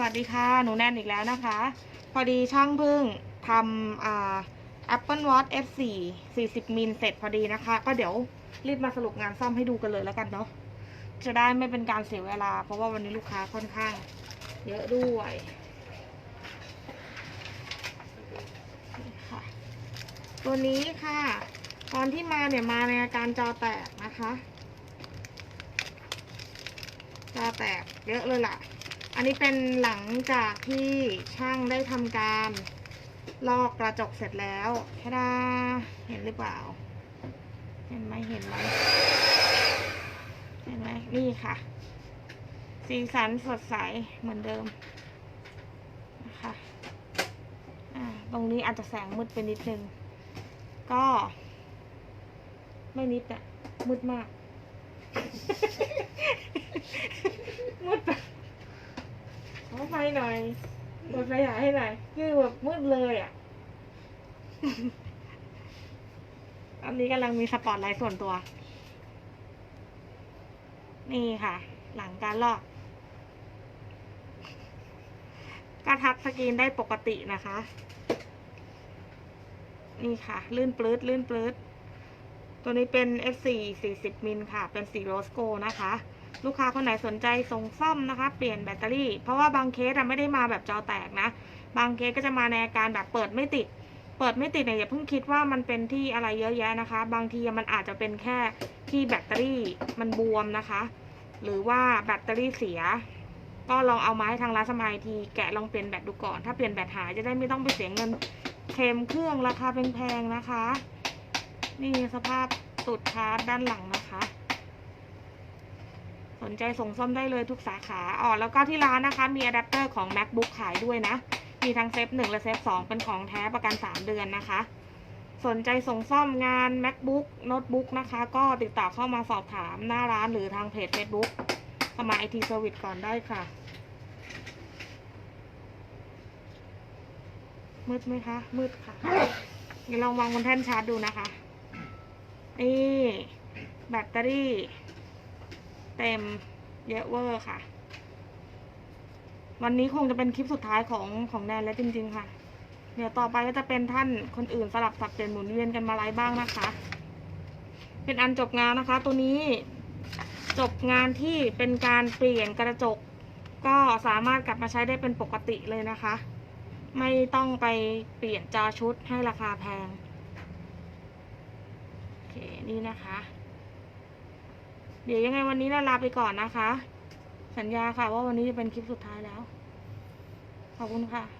สวัสดีค่ะ หนูแนนอีกแล้วนะคะ พอดีช่างพิ่งทำอ่า Apple Watch F4 40 มิลเสร็จพอดีนะคะ ก็เดี๋ยวรีบมาสรุปงานซ่อมให้ดูกันเลยแล้วกันเนาะ จะได้ไม่เป็นการเสียเวลา เพราะว่าวันนี้ลูกค้าค่อนข้าง เยอะด้วยค่ะ ตัวนี้ค่ะ ตอนที่มาเนี่ยมาในอาการจอแตกนะคะ จอแตกเยอะเลยล่ะ อันนี้เป็นหลังจากที่ช่างได้ทำการลอกกระจกเสร็จแล้วแค่ดาเห็นหรือเปล่า เห็นไหมเห็นไหมเห็นไหมนี่ค่ะ สีสันสดใสเหมือนเดิมนะคะตรงนี้อาจจะแสงมืดไปนิดนึง ก็ ไม่นิดอะมืดมาก มืดแบบขอไฟหน่อยเปิ ดไฟฉายให้หน่อยคือแบบมืดเลยอะอันนี้กำลังมีสปอตไลท์ส่วนตัว นี่ค่ะ หลังการลอกก็ทัชสกรีนได้ปกตินะคะ นี่ค่ะ ลื่นปลื้ดลื่นปลื้ดตัวนี้เป็น F4 40มิลค่ะ เป็นสีโรสโกนะคะ ลูกค้าคนไหนสนใจส่งซ่อมนะคะ เปลี่ยนแบตเตอรี่ เพราะว่าบางเคสอะไม่ได้มาแบบจอแตกนะ บางเคสก็จะมาในอาการแบบเปิดไม่ติด เปิดไม่ติดเนี่ยอย่าเพิ่งคิดว่ามันเป็นที่อะไรเยอะแยะนะคะ บางทีมันอาจจะเป็นแค่ที่แบตเตอรี่มันบวมนะคะ หรือว่าแบตเตอรี่เสีย ก็ลองเอามาให้ทางร้านสมายทีแกะลองเปลี่ยนแบตดูก่อน ถ้าเปลี่ยนแบตหายจะได้ไม่ต้องไปเสียเงินเคมเครื่องราคาแพงๆนะคะ นี่สภาพตุดชาร์จด้านหลังนะคะ สนใจส่งซ่อมได้เลยทุกสาขาอ๋อแล้วก็ที่ร้านนะคะ มีอะแดปเตอร์ของ macbook ขายด้วยนะ มีทั้งเซฟหนึ่งและเซฟสองเป็นของแท้ประกัน 3 เดือนนะคะ สนใจส่งซ่อมงาน macbook โน้ตบุ๊กนะคะ ก็ติดต่อเข้ามาสอบถามหน้าร้านหรือทางเพจ Facebook สมาไอทีเซอร์วิสก่อนได้ค่ะ มืดไหมคะ มืดค่ะเดี๋ยวลองวางบนแท่นชาร์จดูนะคะ นี่ แบตเตอรี่ เต็มเยอะเวอร์ค่ะ วันนี้คงจะเป็นคลิปสุดท้ายของของแนนแล้วจริง ๆ ค่ะ เดี๋ยวต่อไปก็จะเป็นท่านคนอื่นสลับสับเปลี่ยนหมุนเวียนกันมาไลฟ์บ้างนะคะ เป็นอันจบงานนะคะ ตัวนี้จบงานที่เป็นการเปลี่ยนกระจก ก็สามารถกลับมาใช้ได้เป็นปกติเลยนะคะ ไม่ต้องไปเปลี่ยนจอชุดให้ราคาแพง โอเค นี่นะคะ เดี๋ยวยังไงวันนี้เราลาไปก่อนนะคะ สัญญาค่ะว่าวันนี้จะเป็นคลิปสุดท้ายแล้ว ขอบคุณค่ะ